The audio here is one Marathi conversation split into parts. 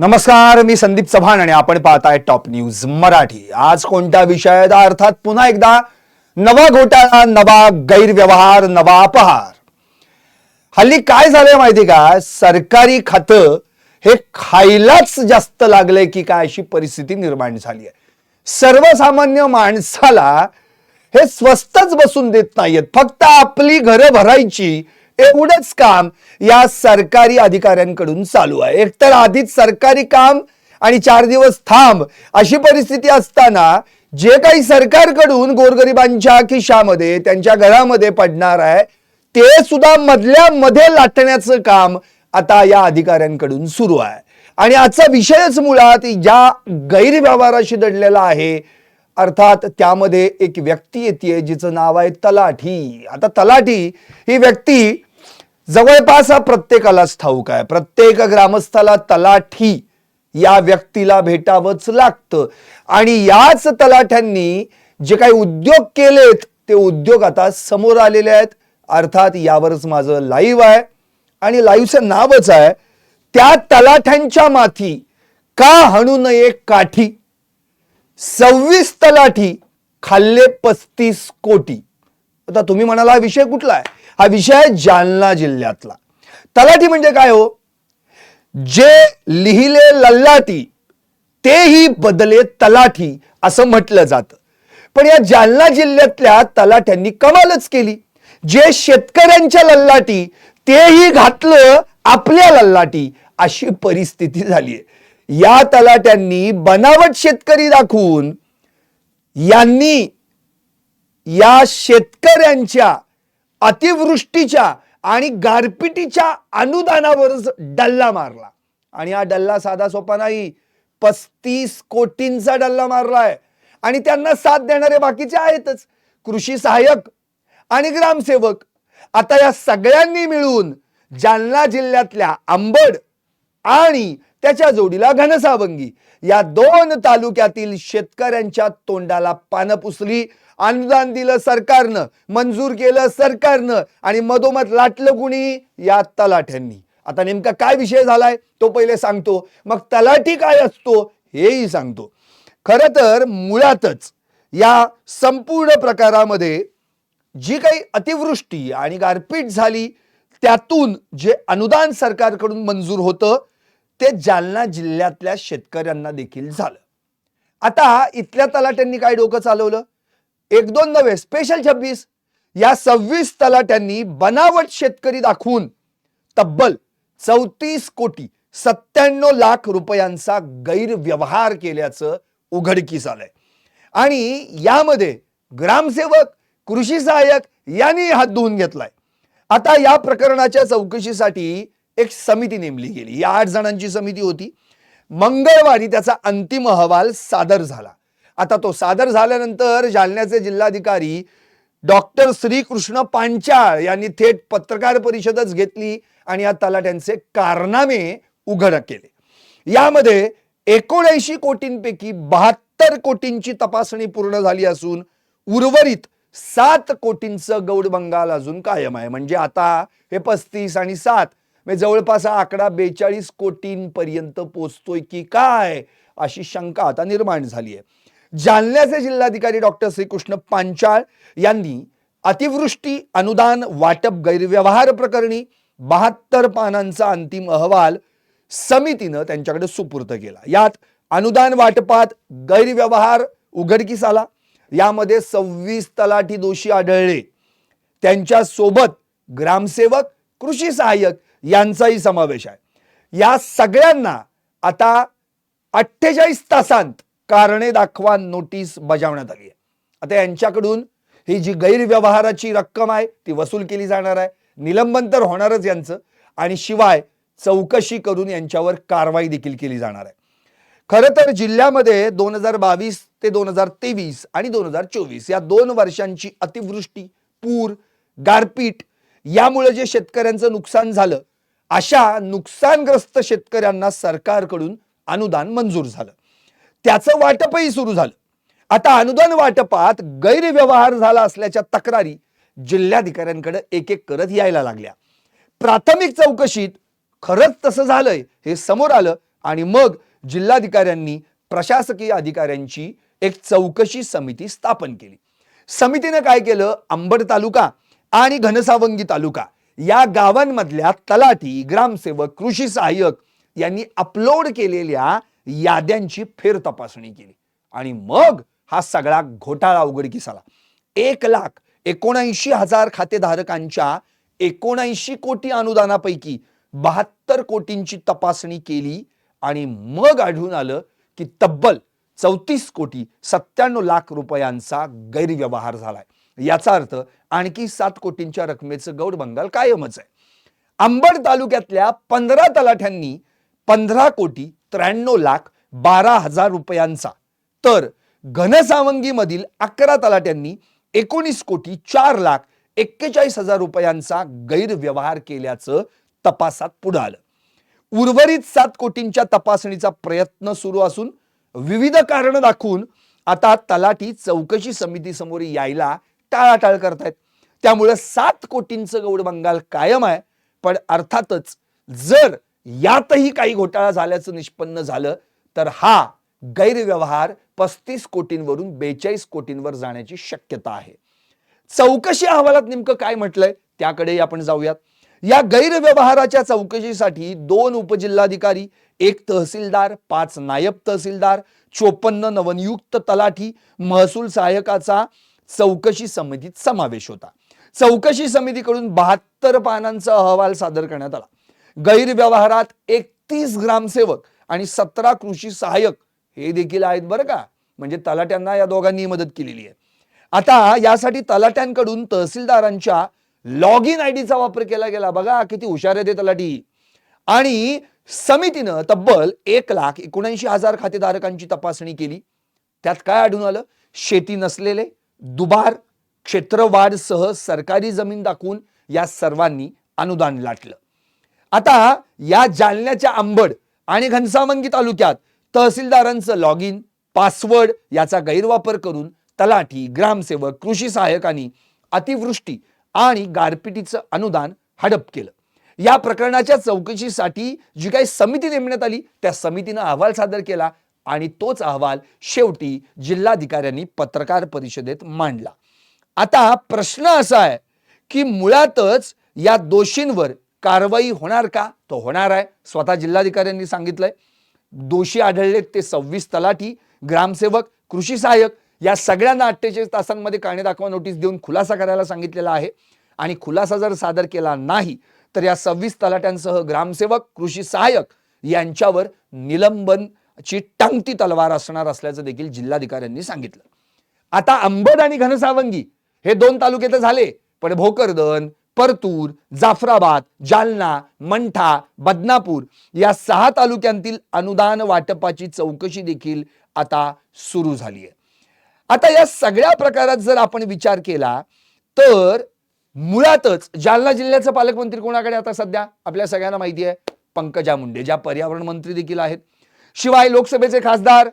नमस्कार मी संदीप चव्हाण आणि आपण पाहताय टॉप न्यूज मराठी. आज कोणत्या विषयात अर्थात पुन्हा एकदा नवा घोटाळा नवा गैरव्यवहार नवा अपहार? हल्ली काय झालंय माहिती का? सरकारी खातं हे खायलाच जास्त लागलंय की काय अशी परिस्थिती निर्माण झाली आहे. सर्वसामान्य माणसाला हे स्वस्तच बसून देत नाहीयेत. फक्त आपली घरं भरायची एवढंच काम या सरकारी अधिकाऱ्यांकडून चालू आहे. एकतर आधीच सरकारी काम आणि चार दिवस थांब अशी परिस्थिती असताना जे काही सरकारकडून गोरगरिबांच्या खिशामध्ये त्यांच्या घरामध्ये पडणार आहे ते सुद्धा मधल्या मध्ये लाटण्याचं काम आता या अधिकाऱ्यांकडून सुरू आहे. आणि आजचा विषयच मुळात ज्या गैरव्यवहाराशी दडलेला आहे. अर्थात त्यामध्ये एक व्यक्ती येते जिचं नाव आहे तलाठी. आता तलाठी ही व्यक्ती जवळपास हा प्रत्येकालाच ठाऊक आहे. प्रत्येक ग्रामस्थाला तलाठी या व्यक्तीला भेटावंच लागतं. आणि याच तलाठ्यांनी जे काही उद्योग केलेत ते उद्योग आता समोर आलेले आहेत. अर्थात यावरच माझं लाईव्ह आहे. आणि लाईव्हचं नावच आहे त्या तलाठ्यांच्या माथी का हणू नये काठी? सव्वीस तलाठी खाल्ले पस्तीस कोटी. आता तुम्ही म्हणाला विषय कुठला आहे? हा विषय जालना जिल्ह्यातला. तलाठी म्हणजे काय हो? जे लिहिले लल्लाटी तेही बदले तलाठी असं म्हटलं जातं. पण या जालना जिल्ह्यातल्या तलाठ्यांनी कमालच केली. जे शेतकऱ्यांच्या लल्लाटी तेही घातलं आपल्या लल्लाटी अशी परिस्थिती झाली आहे. या तलाट्यांनी बनावट शेतकरी दाखवून यांनी या शेतकऱ्यांच्या अतिवृष्टीच्या आणि गारपिटीच्या अनुदानावरच डल्ला मारला. आणि हा डल्ला साधा सोपा नाही. पस्तीस कोटींचा डल्ला मारलाय. आणि त्यांना साथ देणारे बाकीचे आहेतच. कृषी सहाय्यक आणि ग्रामसेवक. आता या सगळ्यांनी मिळून जालना जिल्ह्यातल्या आंबड आणि त्याच्या जोडीला घनसावंगी या दोन तालुक्यातील शेतकऱ्यांच्या तोंडाला पानं पुसली. अनुदान दिलं सरकारनं मंजूर केलं सरकारनं आणि मधोमध लाटलं कुणी? या तलाठ्यांनी. आता नेमका काय विषय झालाय तो पहिले सांगतो. मग तलाठी काय असतो हेही सांगतो. खर तर मुळातच या संपूर्ण प्रकारामध्ये जी काही अतिवृष्टी आणि गारपीट झाली त्यातून जे अनुदान सरकारकडून मंजूर होतं ते जालना जिल्ह्यातल्या शेतकऱ्यांना देखील झालं. आता इथल्या तलाट्यांनी काय डोकं चालवलं? एक दोन नव्हे स्पेशल छब्बीस. या सव्वीस तलाट्यांनी बनावट शेतकरी दाखवून तब्बल चौतीस कोटी सत्त्याण्णव लाख रुपयांचा गैरव्यवहार केल्याचं उघडकीस आलंय आणि यामध्ये ग्रामसेवक कृषी सहाय्यक यांनी हात धुवून घेतलाय. आता या प्रकरणाच्या चौकशीसाठी एक समिती नेमली गेली. या आठ जणांची समिती होती. मंगळवारी त्याचा अंतिम अहवाल सादर झाला. आता तो सादर झाल्यानंतर जालन्याचे जिल्हाधिकारी डॉक्टर श्रीकृष्ण पांचाळ यांनी थेट पत्रकार परिषदच घेतली आणि या तलाट्यांचे कारनामे उघड केले. यामध्ये एकोणऐंशी कोटींपैकी बहात्तर कोटींची तपासणी पूर्ण झाली असून उर्वरित सात कोटींचं गौड बंगाल अजून कायम आहे. म्हणजे आता हे पस्तीस आणि सात म्हणजे जवळपास हा आकडा बेचाळीस कोटींपर्यंत पोचतोय की काय अशी शंका आता निर्माण झाली आहे. जालन्याचे जिल्हाधिकारी डॉक्टर श्रीकृष्ण पांचाळ यांनी अतिवृष्टी अनुदान वाटप गैरव्यवहार प्रकरणी बहात्तर पानांचा अंतिम अहवाल समितीनं त्यांच्याकडे सुपूर्द केला. यात अनुदान वाटपात गैरव्यवहार उघडकीस आला. यामध्ये सव्वीस तलाठी दोषी आढळले. त्यांच्यासोबत ग्रामसेवक कृषी सहाय्यक यांचाही समावेश आहे. या सगळ्यांना आता अठ्ठेचाळीस तासांत कारणे दाखवा नोटीस बजावण्यात आली आहे. आता यांच्याकडून ही जी गैरव्यवहाराची रक्कम आहे ती वसूल केली जाणार आहे. निलंबन तर होणारच यांचं. आणि शिवाय चौकशी करून यांच्यावर कारवाई देखील केली जाणार आहे. खरं तर जिल्ह्यामध्ये दोन हजार बावीस ते दोन हजार तेवीस आणि दोन हजार चोवीस या दोन वर्षांची अतिवृष्टी पूर गारपीट यामुळे जे शेतकऱ्यांचं नुकसान झालं अशा नुकसानग्रस्त शेतकऱ्यांना सरकारकडून अनुदान मंजूर झालं. त्याचं वाटपही सुरू झालं. आता अनुदान वाटपात गैरव्यवहार झाला असल्याच्या तक्रारी जिल्हाधिकाऱ्यांकडे एक एक करत यायला लागल्या. प्राथमिक चौकशीत खरंच तसं झालंय हे समोर आलं आणि मग जिल्हाधिकाऱ्यांनी प्रशासकीय अधिकाऱ्यांची एक चौकशी समिती स्थापन केली. समितीने काय केलं? अंबड तालुका आणि घनसावंगी तालुका या गावांमधल्या तलाठी ग्रामसेवक कृषी सहाय्यक यांनी अपलोड केलेल्या याद्यांची फेर तपासणी केली. आणि मग हा सगळा घोटाळा उघडकीस आला. एक लाख एकोणऐंशी हजार खातेधारकांच्या एकोणऐंशी कोटी अनुदानापैकी बहात्तर कोटींची तपासणी केली आणि मग आढळून आलं की तब्बल चौतीस कोटी सत्त्याण्णव लाख रुपयांचा गैरव्यवहार झालाय. याचा अर्थ आणखी सात कोटींच्या रकमेचं गौड बंगाल कायमच आहे. अंबड तालुक्यातल्या पंधरा तलाठ्यांनी पंधरा कोटी त्र्याण्णव लाख बारा हजार रुपयांचा. तर घनसावंगीमधील अकरा तलाट्यांनी एकोणीस कोटी चार लाख एक्केचाळीस हजार रुपयांचा गैरव्यवहार केल्याचं तपासात पुढे आलं. उर्वरित सात कोटींच्या तपासणीचा प्रयत्न सुरू असून विविध कारण दाखवून आता तलाठी चौकशी समितीसमोर यायला टाळाटाळ करतायत. त्यामुळे सात कोटींचं गौड बंगाल कायम आहे. पण अर्थातच जर यातही काही घोटाळा झाल्याचं निष्पन्न झालं तर हा गैरव्यवहार पस्तीस कोटींवरून बेचाळीस कोटींवर जाण्याची शक्यता आहे. चौकशी अहवालात नेमकं काय म्हटलंय त्याकडे आपण जाऊयात. या गैरव्यवहाराच्या चौकशीसाठी दोन उपजिल्हाधिकारी एक तहसीलदार पाच नायब तहसीलदार चोपन्न नवनियुक्त तलाठी महसूल सहाय्यकाचा चौकशी समितीत समावेश होता. चौकशी समितीकडून बहात्तर पानांचा अहवाल सादर करण्यात आला. गैरव्यवहारात एकतीस ग्रामसेवक आणि सतरा कृषी सहाय्यक हे देखील आहेत बरं का. म्हणजे तलाट्यांना या दोघांनी मदत केलेली आहे. आता यासाठी तलाट्यांकडून तहसीलदारांच्या लॉग इन आय डीचा वापर केला गेला. बघा किती हुशार आहे ते तलाठी. आणि समितीनं तब्बल एक लाख एकोणऐंशी हजार खातेधारकांची तपासणी केली. त्यात काय आढळून आलं? शेती नसलेले दुबार क्षेत्रवाढसह सरकारी जमीन दाखवून या सर्वांनी अनुदान लाटलं. आता या जालन्याच्या आंबड आणि घनसावंगी तालुक्यात तहसीलदारांचं लॉग इन पासवर्ड याचा गैरवापर करून तलाठी ग्रामसेवक कृषी सहाय्यकांनी अतिवृष्टी आणि गारपिटीचं अनुदान हडप केलं. या प्रकरणाच्या चौकशीसाठी जी काही समिती नेमण्यात आली त्या समितीनं अहवाल सादर केला आणि तोच अहवाल शेवटी जिल्हाधिकाऱ्यांनी पत्रकार परिषदेत मांडला. आता प्रश्न असा आहे की मुळातच या दोषींवर कारवाई होणार का? तो होणार आहे. स्वतः जिल्हाधिकाऱ्यांनी सांगितलंय. दोषी आढळलेत ते सव्वीस तलाठी ग्रामसेवक कृषी सहाय्यक या सगळ्यांना अठ्ठेचाळीस तासांमध्ये कारणे दाखवा नोटीस देऊन खुलासा करायला सांगितलेला आहे. आणि खुलासा जर सादर केला नाही तर या सव्वीस तलाट्यांसह ग्रामसेवक कृषी सहाय्यक यांच्यावर निलंबनची टांगती तलवार असणार असल्याचं देखील जिल्हाधिकाऱ्यांनी सांगितलं. आता अंबड आणि घनसावंगी हे दोन तालुके तर झाले. पण भोकरदन परतूर जाफराबाद जालना मंठा बदनापूर या सहा तालुक्यांतील अनुदान वाटपाची चौकशी देखील आता सुरू झाली आहे. आता या सगळ्या प्रकारात जर आपण विचार केला तर मुळातच जालना जिल्ह्याचं पालकमंत्री कोणाकडे आता सध्या? आपल्या सगळ्यांना माहिती आहे पंकजा मुंडे ज्या पर्यावरण मंत्री देखील आहेत. शिवाय लोकसभेचे खासदार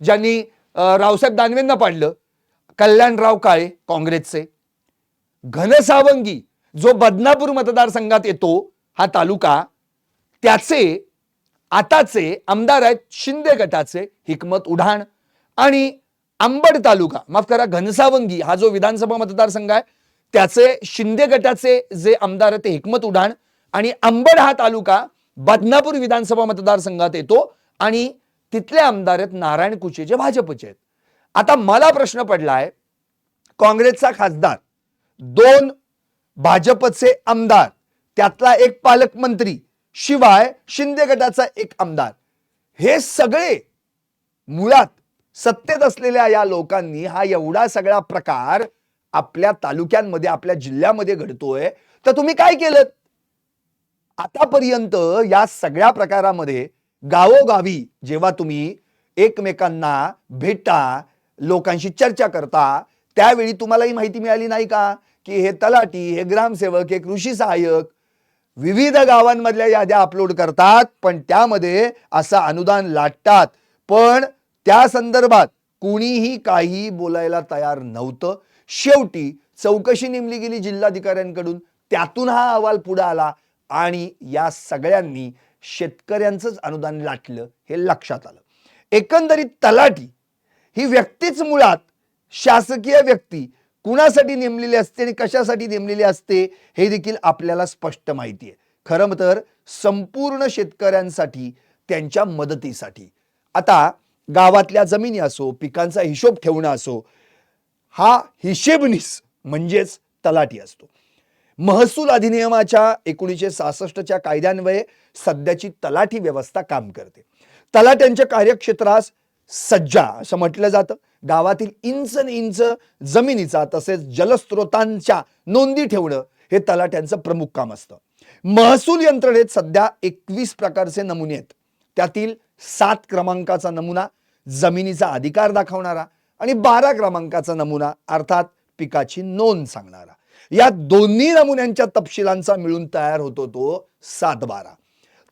ज्यांनी रावसाहेब दानवेंना पाडलं कल्याणराव काळे काँग्रेसचे. घनसावंगी जो बदनापूर मतदारसंघात येतो हा तालुका त्याचे आताचे आमदार आहेत शिंदे गटाचे हिकमत उढाण आणि अंबड तालुका. माफ करा घनसावंगी हा जो विधानसभा मतदारसंघ आहे त्याचे शिंदे गटाचे जे आमदार आहेत ते हिकमत उढाण आणि अंबड हा तालुका बदनापूर विधानसभा मतदारसंघात येतो आणि तिथले आमदार आहेत नारायण कुचे जे भाजपचे आहेत. आता मला प्रश्न पडलाय काँग्रेसचा खासदार दोन भाजपचे आमदार त्यातला एक पालकमंत्री शिवाय शिंदे गटाचा एक आमदार. हे सगळे मुळात सत्तेत असलेल्या या लोकांनी हा एवढा सगळा प्रकार आपल्या तालुक्यांमध्ये आपल्या जिल्ह्यामध्ये घडतोय. तर तुम्ही काय केलं? आतापर्यंत या सगळ्या प्रकारामध्ये गावोगावी जेव्हा तुम्ही एकमेकांना भेटा लोकांशी चर्चा करता त्यावेळी तुम्हाला ही माहिती मिळाली नाही का? की हे तलाठी हे ग्रामसेवक हे कृषी सहाय्यक विविध गावांमधल्या याद्या अपलोड करतात पण त्यामध्ये असं अनुदान लाटतात. पण त्या संदर्भात कुणीही काही बोलायला तयार नव्हतं. शेवटी चौकशी नेमली गेली जिल्हाधिकाऱ्यांकडून. त्यातून हा अहवाल पुढे आला आणि या सगळ्यांनी शेतकऱ्यांचंच अनुदान लाटलं हे लक्षात आलं. एकंदरीत तलाठी ही व्यक्तीच मुळात शासकीय व्यक्ती कुणासाठी नेमलेली असते आणि कशासाठी नेमलेली असते हे देखील आपल्याला स्पष्ट माहिती आहे. खरं तर संपूर्ण शेतकऱ्यांसाठी त्यांच्या मदतीसाठी. आता गावातल्या जमिनी असो पिकांचा हिशोब ठेवणं असो हा हिशेबनीस म्हणजेच तलाठी असतो. महसूल अधिनियमाच्या एकोणीसशे सहासष्टच्या कायद्यान्वये सध्याची तलाठी व्यवस्था काम करते. तलाट्यांच्या कार्यक्षेत्रास सज्जा असं म्हटलं जातं. गावातील इंच इंच जमिनीचा तसेच जलस्रोतांच्या नोंदी ठेवणं हे तलाट्यांचं प्रमुख काम असतं. महसूल यंत्रणेत सध्या एकवीस प्रकारचे नमुने आहेत. त्यातील सात क्रमांकाचा नमुना जमिनीचा अधिकार दाखवणारा आणि बारा क्रमांकाचा नमुना अर्थात पिकाची नोंद सांगणारा. या दोन्ही नमुन्यांच्या तपशिलांचा मिळून तयार होतो तो सात बारा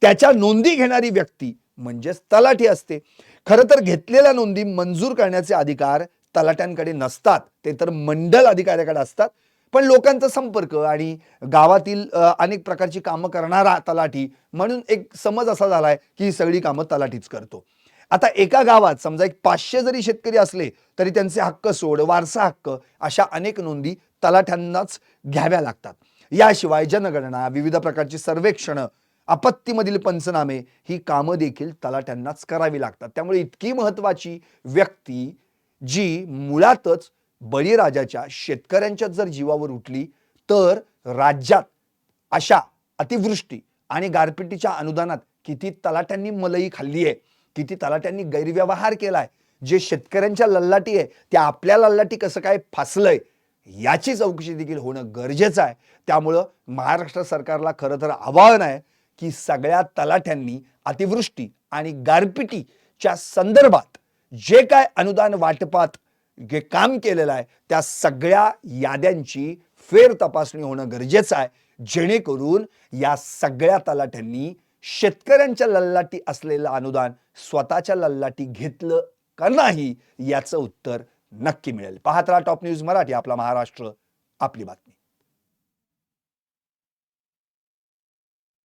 त्याच्या नोंदी घेणारी व्यक्ती म्हणजेच तलाठी असते. खरं तर घेतलेल्या नोंदी मंजूर करण्याचे अधिकार तलाट्यांकडे नसतात. ते तर मंडल अधिकाऱ्याकडे असतात. पण लोकांचा संपर्क आणि गावातील अनेक प्रकारची कामं करणारा तलाठी म्हणून एक समज असा झालाय की ही सगळी कामं तलाठीच करतो. आता एका गावात समजा एक पाचशे जरी शेतकरी असले तरी त्यांचे हक्क सोड वारसा हक्क अशा अनेक नोंदी तलाठ्यांनाच घ्याव्या लागतात. याशिवाय जनगणना विविध प्रकारची सर्वेक्षणं आपत्तीमधील पंचनामे ही कामं देखील तलाट्यांनाच करावी लागतात. त्यामुळे इतकी महत्वाची व्यक्ती जी मुळातच बळीराजाच्या शेतकऱ्यांच्या जर जीवावर उठली तर राज्यात अशा अतिवृष्टी आणि गारपिटीच्या अनुदानात किती तलाट्यांनी मलई खाल्ली आहे किती तलाट्यांनी गैरव्यवहार केलाय जे शेतकऱ्यांच्या लल्लाटी आहे त्या आपल्या लल्लाटी कसं काय फासलंय याची चौकशी देखील होणं गरजेचं आहे. त्यामुळं महाराष्ट्र सरकारला खरं तर आवाहन आहे की सगळ्या तलाठ्यांनी अतिवृष्टी आणि गारपिटीच्या संदर्भात जे काय अनुदान वाटपात जे काम केलेलं आहे त्या सगळ्या याद्यांची फेर तपासणी होणं गरजेचं आहे. जेणेकरून या सगळ्या तलाठ्यांनी शेतकऱ्यांच्या लल्लाटी असलेलं अनुदान स्वतःच्या लल्लाटी घेतलं का नाही याचं उत्तर नक्की मिळेल. पाहत राहा टॉप न्यूज मराठी आपला महाराष्ट्र आपली बातमी.